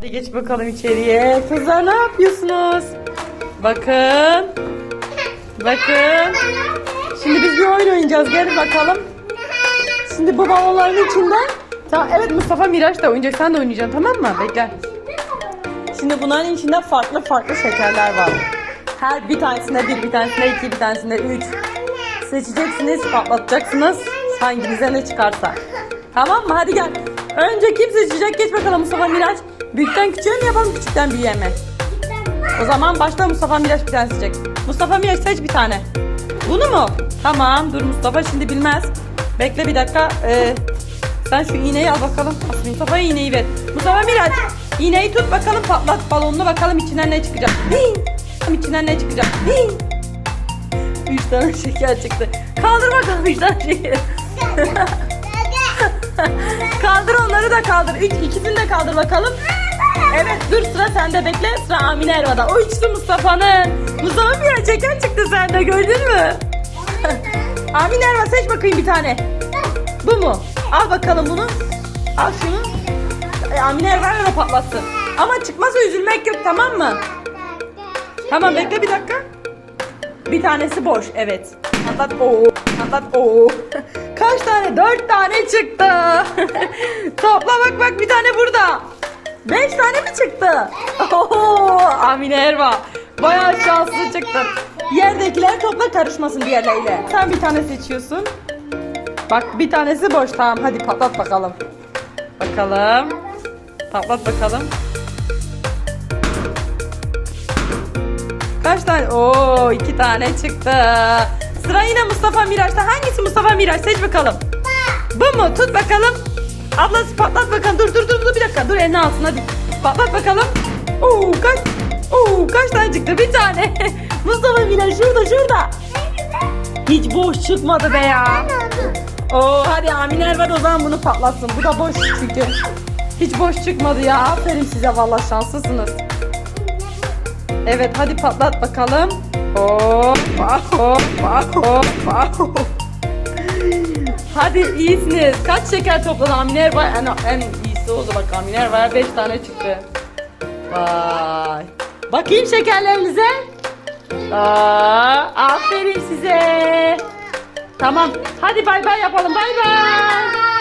Hadi geç bakalım içeriye. Kızlar ne yapıyorsunuz? Bakın. Bakın. Şimdi biz bir oyun oynayacağız. Gel bakalım. Şimdi bu balonların içinden. Tamam, evet Mustafa Miraç da oynayacak. Sen de oynayacaksın tamam mı? Bekle. Şimdi bunların içinde farklı farklı şekerler var. Her bir tanesinde bir, bir tanesinde iki, bir tanesinde üç. Seçeceksiniz, patlatacaksınız. Hanginize ne çıkarsa. Tamam mı? Hadi gel. Önce kim seçecek? Geç bakalım Mustafa Miraç. Büyükten küçüğe mi yapalım, küçükten büyüğe mi? O zaman başta Mustafa Miraç bir tane seçecek. Mustafa Miraç seç bir tane. Bunu mu? Tamam dur Mustafa şimdi bilmez. Bekle bir dakika. Ee, sen şu iğneyi al bakalım. Mustafa'ya iğneyi ver. Mustafa Miraç iğneyi tut bakalım patlat balonunu bakalım içinden ne çıkacak. Hii! İçinden ne çıkacak. Hii! Üç tane şeker çıktı. Kaldır bakalım üç tane şeker. kaldır onları da kaldır. Üç, ikisini de kaldır bakalım. Evet dur sıra sende bekle. Sıra Amine Erva'da. O üçtü Mustafa'nın. Mustafa bir şeker çıktı sende gördün mü? Amine Erva seç bakayım bir tane. Bu mu? Al bakalım bunu. Al şunu. E, Amine Erva da patlatsın. Ama çıkmazsa üzülmek yok tamam mı? Tamam bekle bir dakika. Bir tanesi boş evet. Patlat o. Patlat o. Kaç tane? Dört tane çıktı. Topla bak bak bir tane burada. Beş tane mi çıktı? Oho, Amine Erva. Bayağı şanslı çıktın. Yerdekiler topla karışmasın diğerleriyle. Sen bir tane seçiyorsun. Bak bir tanesi boş tamam hadi patlat bakalım. Bakalım. Patlat bakalım. Kaç tane? Oo iki tane çıktı. Sıra yine Mustafa Miraç'ta. Hangisi Mustafa Miraç? Seç bakalım. Bu mu? Tut bakalım. Ablası patlat bakalım. Dur dur dur dur bir dakika. Dur elini alsın hadi. Patlat bakalım. Oo kaç? Oo kaç tane çıktı? Bir tane. Mustafa Miraç şurada şurada. Hiç boş çıkmadı be ya. Oo hadi Aminer var o zaman bunu patlatsın. Bu da boş çünkü. Hiç boş çıkmadı ya. Aferin size valla şanslısınız. Evet hadi patlat bakalım. Hop hop hop hop. Hadi iyisiniz. Kaç şeker topladın Aminer var en, en iyisi oldu bak Aminer var 5 tane çıktı. Vay. Bakayım şekerlerinize. Aa, aferin size. Tamam. Hadi bay bay yapalım. Bay bay.